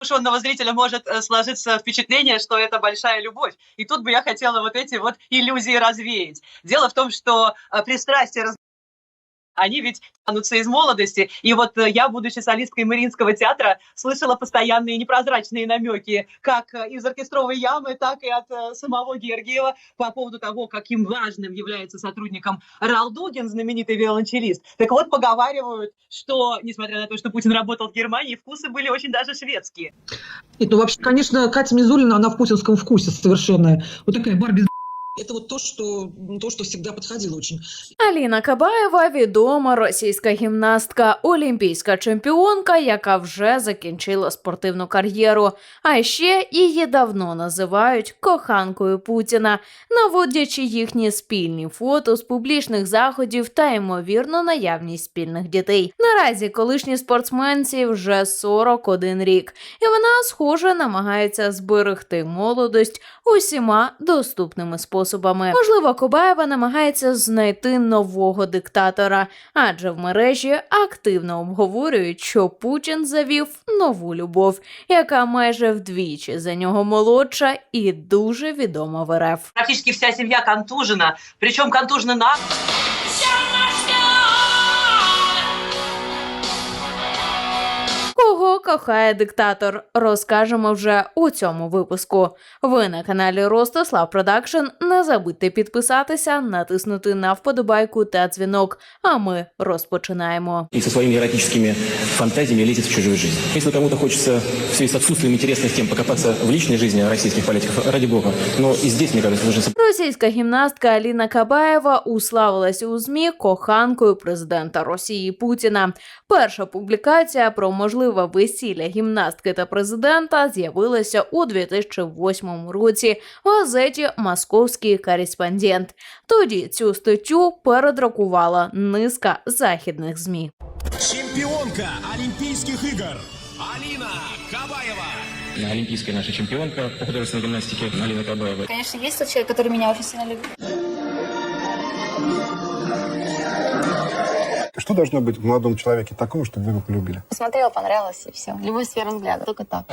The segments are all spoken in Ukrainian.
приглашенного зрителя может э, сложиться впечатление, что это большая любовь. И тут бы я хотела вот эти вот иллюзии развеять. Дело в том, что э, пристрастия раз- они ведь тянутся из молодости. И вот э, я, будучи солисткой Мариинского театра, слышала постоянные непрозрачные намеки как э, из оркестровой ямы, так и от э, самого Георгиева по поводу того, каким важным является сотрудником Ралдугин, знаменитый виолончелист. Так вот, поговаривают, что, несмотря на то, что Путин работал в Германии, вкусы были очень даже шведские. Нет, ну вообще, конечно, Катя Мизулина, она в путинском вкусе совершенно. Вот такая Барби это вот то, что, то, что всегда подходило очень. Аліна Кабаєва відома російська гімнастка, олімпійська чемпіонка, яка вже закінчила спортивну кар'єру. А ще її давно називають коханкою Путіна, наводячи їхні спільні фото з публічних заходів та ймовірно наявність спільних дітей. Наразі колишній спортсменці вже 41 рік, і вона, схоже, намагається зберегти молодость усіма доступними способами. Можливо, Кобаєва намагається знайти нового диктатора, адже в мережі активно обговорюють, що Путін завів нову любов, яка майже вдвічі за нього молодша і дуже відома в РФ. Практично вся сім'я контужена, причому контужена на Кого кохає диктатор, розкажемо вже у цьому випуску. Ви на каналі Ростислав Продакшн. Не забудьте підписатися, натиснути на вподобайку та дзвінок. А ми розпочинаємо. и со своими эротическими фантазиями лезет в чужую жизнь. Если кому-то хочется в связи с отсутствием интересных тем покопаться в личной жизни российских политиков, ради бога. Но и здесь, мне кажется, нужно Російська гімнастка Аліна Кабаєва уславилася у змі коханкою президента Росії Путіна. Перша публікація про можливе весілля гімнастки та президента з'явилася у 2008 році в газеті Московський кореспондент. Тоді цю статтю передрукувала низка західних змі. Чемпионка Олимпийских игр Алина Кабаева. олимпийская наша чемпионка по художественной гимнастике Алина Кабаева. Конечно, есть тот человек, который меня сильно любит. Что должно быть в молодом человеке такого, чтобы вы его полюбили? Посмотрела, понравилось, и все. Любовь с первого взгляда, только так.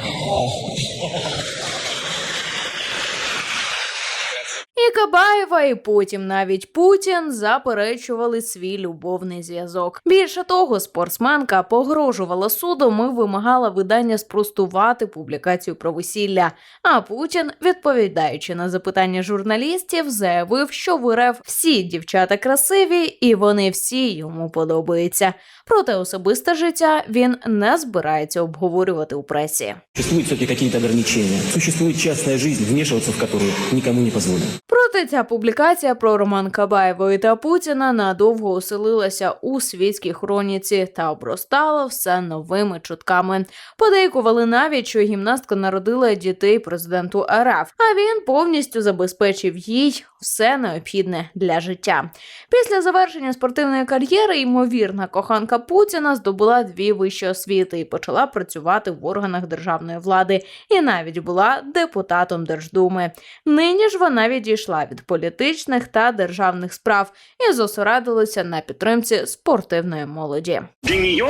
Кабаєва, і потім навіть Путін заперечували свій любовний зв'язок. Більше того, спортсменка погрожувала судом і вимагала видання спростувати публікацію про весілля. А Путін, відповідаючи на запитання журналістів, заявив, що в РФ всі дівчата красиві і вони всі йому подобаються. Проте особисте життя він не збирається обговорювати у пресі. Существуют все-таки какие-то ограничения. Существует частная жизнь, вмешиваться в которую никому не позволено. Проте ця публікація про роман Кабаєвої та Путіна надовго оселилася у світській хроніці та обростала все новими чутками. Подейкували навіть, що гімнастка народила дітей президенту РФ, а він повністю забезпечив їй все необхідне для життя. Після завершення спортивної кар'єри ймовірна коханка Путіна здобула дві вищі освіти і почала працювати в органах державної влади, і навіть була депутатом Держдуми. Нині ж вона відійшла від політичних та державних справ і зосередилася на підтримці спортивної молоді. Для нее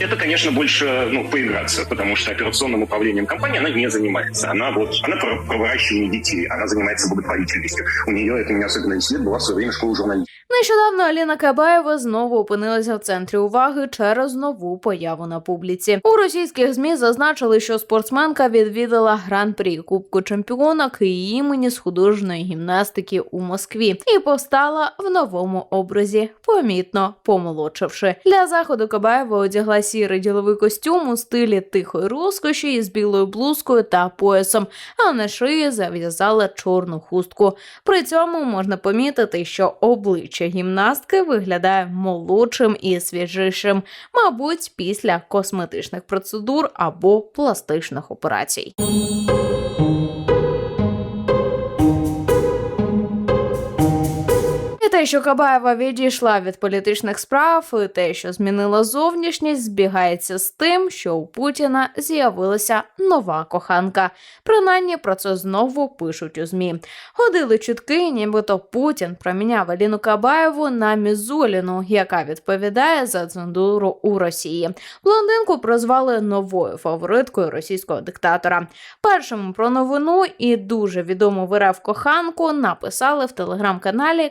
это, конечно, больше ну, поиграться, потому что операционным управлением компании она не занимается. Она вот она про, про выращивание детей, она занимается благотворительностью. У нее это не особенно лет была в свое время школа журналистики. Нещодавно Аліна Кабаєва знову опинилася в центрі уваги через нову появу на публіці. У російських змі зазначили, що спортсменка відвідала гран-прі Кубку чемпіонок і імені з художньої гімнастики у Москві і постала в новому образі, помітно помолодшивши. Для заходу Кабаєва одягла сірий діловий костюм у стилі тихої розкоші із білою блузкою та поясом, а на шиї зав'язала чорну хустку. При цьому можна помітити, що обличчя гімнастки виглядає молодшим і свіжішим, мабуть, після косметичних процедур або пластичних операцій. Те, що Кабаєва відійшла від політичних справ, і те, що змінила зовнішність, збігається з тим, що у Путіна з'явилася нова коханка. Принаймні про це знову пишуть у змі. Ходили чутки, нібито Путін проміняв Аліну Кабаєву на Мізуліну, яка відповідає за цензуру у Росії. Блондинку прозвали новою фавориткою російського диктатора. Першому про новину і дуже відому в РФ коханку написали в телеграм-каналі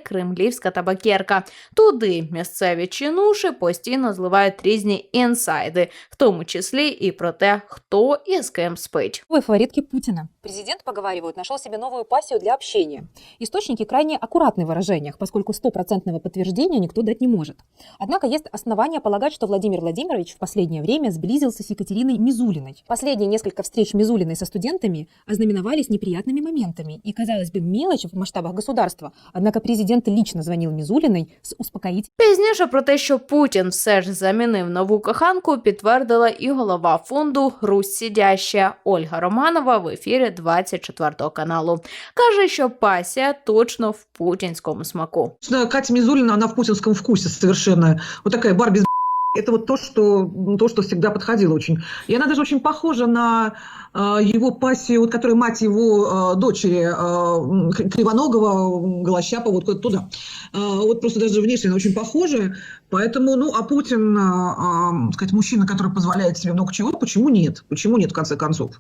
Кремлівська табакерка. Туди місцеві чинуші постійно зливають різні інсайди, в тому числі і про те, хто і з ким спить. новой фаворитки Путина. Президент, поговаривают, нашел себе новую пассию для общения. Источники крайне аккуратны в выражениях, поскольку стопроцентного подтверждения никто дать не может. Однако есть основания полагать, что Владимир Владимирович в последнее время сблизился с Екатериной Мизулиной. Последние несколько встреч Мизулиной со студентами ознаменовались неприятными моментами. И, казалось бы, мелочь в масштабах государства. Однако президент лично звонил Мізуліний з успокоїть. Пізніше про те, що Путін все ж замінив нову коханку, підтвердила і голова фонду Русь Сідяща Ольга Романова в ефірі 24 каналу. Каже, що пасія точно в путінському смаку. Катя Мізуліна, вона в путінському вкусі совершенно. Отака Барбі з это вот то что, то, что всегда подходило очень. И она даже очень похожа на э, его пассию, вот, которая мать его э, дочери, э, Кривоногова, Голощапа, вот куда-то туда. Э, вот просто даже внешне она очень похожа. Поэтому, ну, а Путин, э, э, сказать, мужчина, который позволяет себе много чего, почему нет? Почему нет, в конце концов?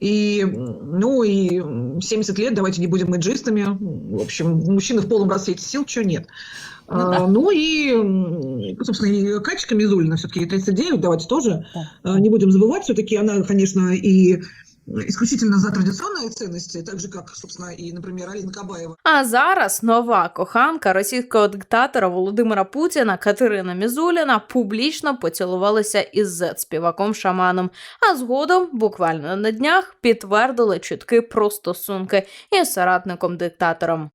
И, ну, и м, 70 лет, давайте не будем мэджистами. В общем, мужчина в полном расцвете сил, чего нет. Ну да. А, Ну и, собственно, и Катечка Мизулина все-таки ей 39, давайте тоже а, не будем забывать, все-таки она, конечно, и исключительно за традиционные ценности, так же, как, собственно, и, например, Алина Кабаева. А зараз нова коханка російського диктатора Володимира Путіна Катерина Мізуліна публічно поцілувалася із зет-співаком шаманом. А згодом, буквально на днях, підтвердили чутки про стосунки із соратником диктатором.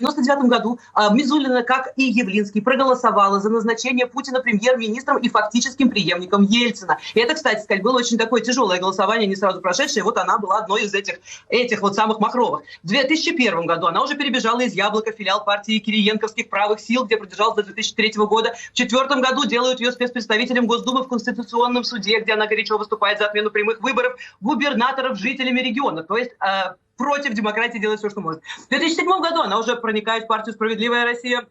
В 99 году а, Мизулина, как и Явлинский, проголосовала за назначение Путина премьер-министром и фактическим преемником Ельцина. И это, кстати сказать, было очень такое тяжелое голосование, не сразу прошедшее. Вот она была одной из этих, этих вот самых махровых. В 2001 году она уже перебежала из Яблока, филиал партии Кириенковских правых сил, где продержалась до 2003 года. В четвертом году делают ее спецпредставителем Госдумы в Конституционном суде, где она горячо выступает за отмену прямых выборов губернаторов жителями региона. То есть э, против демократии делает все, что может. В 2007 году она уже проникает в партию «Справедливая Россия»,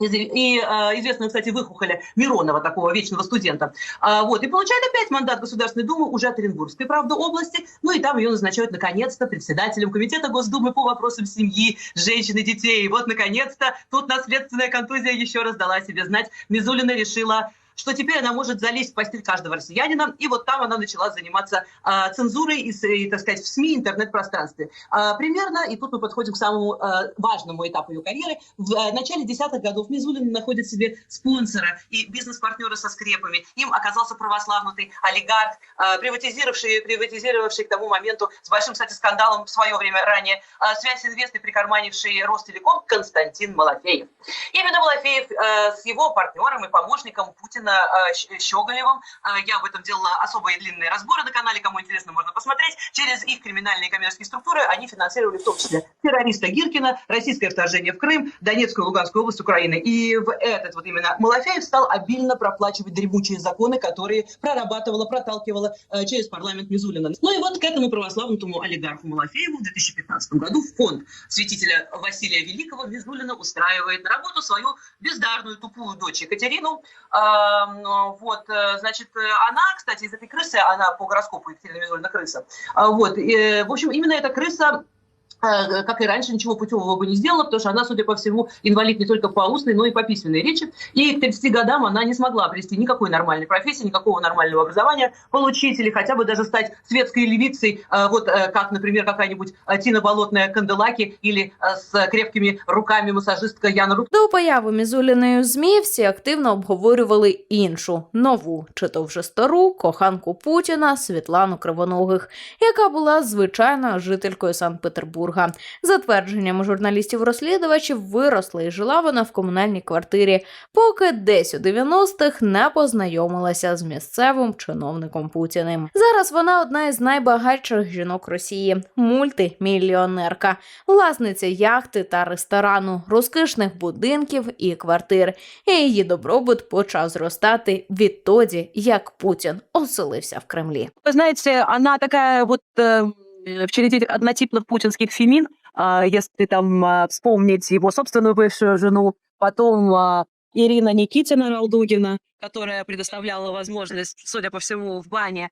и, э, известную, кстати, выхухоли Миронова, такого вечного студента. А, вот, и получает опять мандат Государственной Думы уже от Оренбургской, правда, области. Ну и там ее назначают, наконец-то, председателем Комитета Госдумы по вопросам семьи, женщин и детей. И вот, наконец-то, тут наследственная контузия еще раз дала себе знать. Мизулина решила что теперь она может залезть в постель каждого россиянина, и вот там она начала заниматься а, цензурой и, и, так сказать, в СМИ, интернет-пространстве. А, примерно, и тут мы подходим к самому а, важному этапу ее карьеры, в а, начале десятых годов Мизулина находит себе спонсора и бизнес-партнера со скрепами. Им оказался православный олигарх, а, приватизировавший, приватизировавший к тому моменту с большим, кстати, скандалом в свое время ранее а, связь известный, прикарманивший Ростелеком Константин Малафеев. Именно Малафеев э, с его партнером и помощником Путина Щ- Щеголевым, э, я об этом делала особые длинные разборы на канале, кому интересно, можно посмотреть, через их криминальные коммерческие структуры они финансировали в том числе террориста Гиркина, российское вторжение в Крым, Донецкую и Луганскую область Украины. И в этот вот именно Малафеев стал обильно проплачивать дремучие законы, которые прорабатывала, проталкивала э, через парламент Мизулина. Ну и вот к этому православному олигарху Малафееву в 2015 году в фонд святителя Василия Великого Мизулина устраивает на работу свою бездарную тупую дочь Екатерину. А, вот, э, значит, э, она, кстати, из этой крысы, она по гороскопу Екатерина Мизулина крыса. А, Вот, и, э, в общем, именно эта крыса э, как и раньше, ничего путевого бы не сделала, потому что она, судя по всему, инвалид не только по устной, но и по письменной речи. И к 30 годам она не смогла обрести никакой нормальной профессии, никакого нормального образования получить или хотя бы даже стать светской левицей, э, вот э, как, например, какая-нибудь э, Тина Болотная Канделаки или э, с крепкими руками массажистка Яна Рудкова. До появи Мізуліної у ЗМІ всі активно обговорювали іншу нову, чи то вже стару коханку Путіна Світлану Кривоногих, яка була звичайною жителькою Санкт-Петербурга. Петербурга. За твердженнями журналістів-розслідувачів, виросла і жила вона в комунальній квартирі, поки десь у 90-х не познайомилася з місцевим чиновником Путіним. Зараз вона одна із найбагатших жінок Росії, мультимільйонерка, власниця яхти та ресторану, розкішних будинків і квартир. І її добробут почав зростати відтоді, як Путін оселився в Кремлі. Вы знаете, она такая вот э, в череде однотипных путинских фемин, а, если там а, вспомнить его собственную бывшую жену, потом а, Ирина Никитина Ралдугина, которая предоставляла возможность, судя по всему, в бане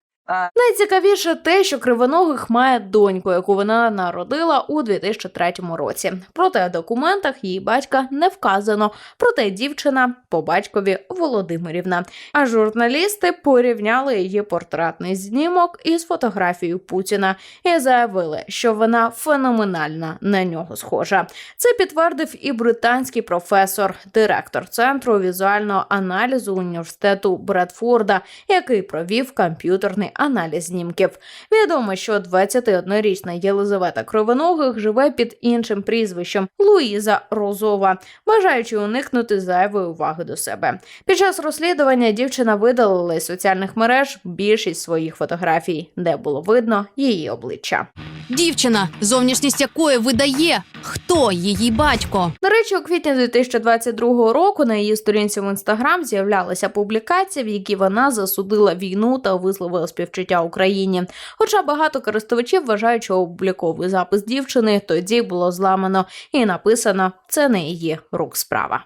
Найцікавіше те, що Кривоногих має доньку, яку вона народила у 2003 році. Проте в документах її батька не вказано. Проте дівчина по батькові Володимирівна. А журналісти порівняли її портретний знімок із фотографією Путіна і заявили, що вона феноменальна на нього схожа. Це підтвердив і британський професор, директор центру візуального аналізу університету Бредфорда, який провів комп'ютерний аналіз знімків. Відомо, що 21-річна Єлизавета Кровоногих живе під іншим прізвищем Луїза Розова, бажаючи уникнути зайвої уваги до себе. Під час розслідування дівчина видалила із соціальних мереж більшість своїх фотографій, де було видно її обличчя. Дівчина, зовнішність якої видає, хто її батько. До речі, у квітні 2022 року на її сторінці в інстаграм з'являлася публікація, в якій вона засудила війну та висловила співчуття Україні. Хоча багато користувачів вважають, що обліковий запис дівчини тоді було зламано і написано це не її рук справа.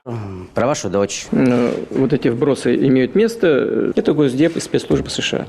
Про вашу дочь. Э, Вот эти вбросы имеют место. Это Госдеп и спецслужбы США.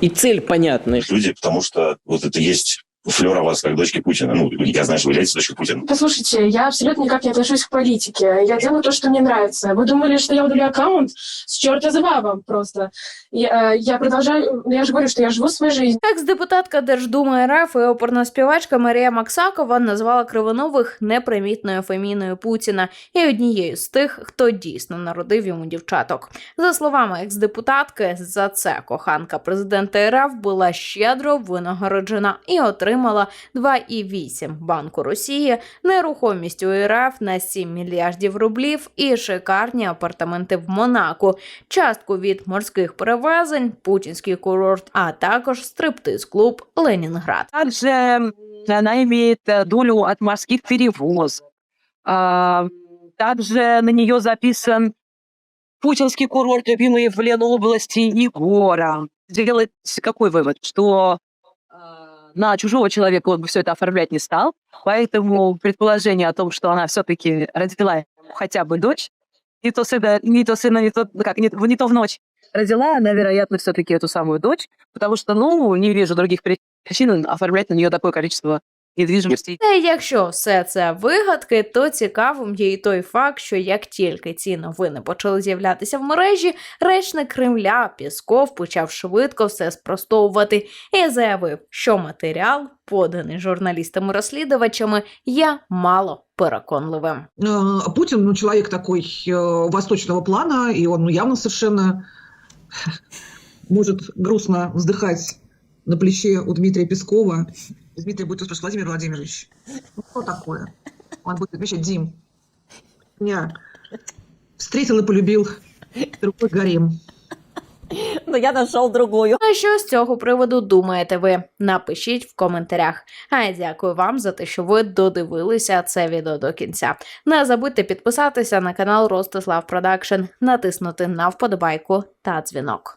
И цель понятна. Люди, потому что вот это есть флер о вас как дочки Путина. Ну, я знаю, что вы являетесь дочкой Путина. Послушайте, я абсолютно никак не отношусь к политике. Я делаю то, что мне нравится. Вы думали, что я удалю аккаунт? С черта за бабом просто. Я, э, я продолжаю... Я же говорю, что я живу своей жизнью. Екс-депутатка Держдуми РФ і оперна співачка Марія Максакова назвала Кривонових непримітною феміною Путіна і однією з тих, хто дійсно народив йому дівчаток. За словами екс-депутатки, за це коханка президента РФ була щедро винагороджена і отримала 2,8 Банку Росії, нерухомість у РФ на 7 мільярдів рублів і шикарні апартаменти в Монако, частку від морських перевезень, путінський курорт, а також стриптиз-клуб Ленінград. Также м, она имеет э, долю от морских перевозов. А, Также на нее записан путинский курорт, любимый в Ленобласти, Егора. Делать какой вывод? Что а, на чужого человека он бы все это оформлять не стал. Поэтому предположение о том, что она все-таки родила хотя бы дочь, не то сына, не то сына, не то, как, не, не то в ночь родила, она, вероятно, все-таки эту самую дочь, потому что, ну, не вижу других причин оформлять на нее такое количество недвижимости. Та й якщо все це вигадки, то цікавим є і той факт, що як тільки ці новини почали з'являтися в мережі, речник Кремля Пісков почав швидко все спростовувати і заявив, що матеріал, поданий журналістами-розслідувачами, є мало переконливим. Э, Путин, ну, человек такой э, восточного плана, и он ну, явно совершенно может грустно вздыхать на плече у Дмитрия Пескова. Дмитрий будет спрашивать, Владимир Владимирович, ну, что такое? Он будет отвечать, Дим, меня встретил и полюбил другой гарем. Но я нашел другую. А що з цього приводу думаєте ви? Напишіть в коментарях. А я дякую вам за те, що ви додивилися це відео до кінця. Не забудьте підписатися на канал Ростислав Продакшн, натиснути на вподобайку та дзвінок.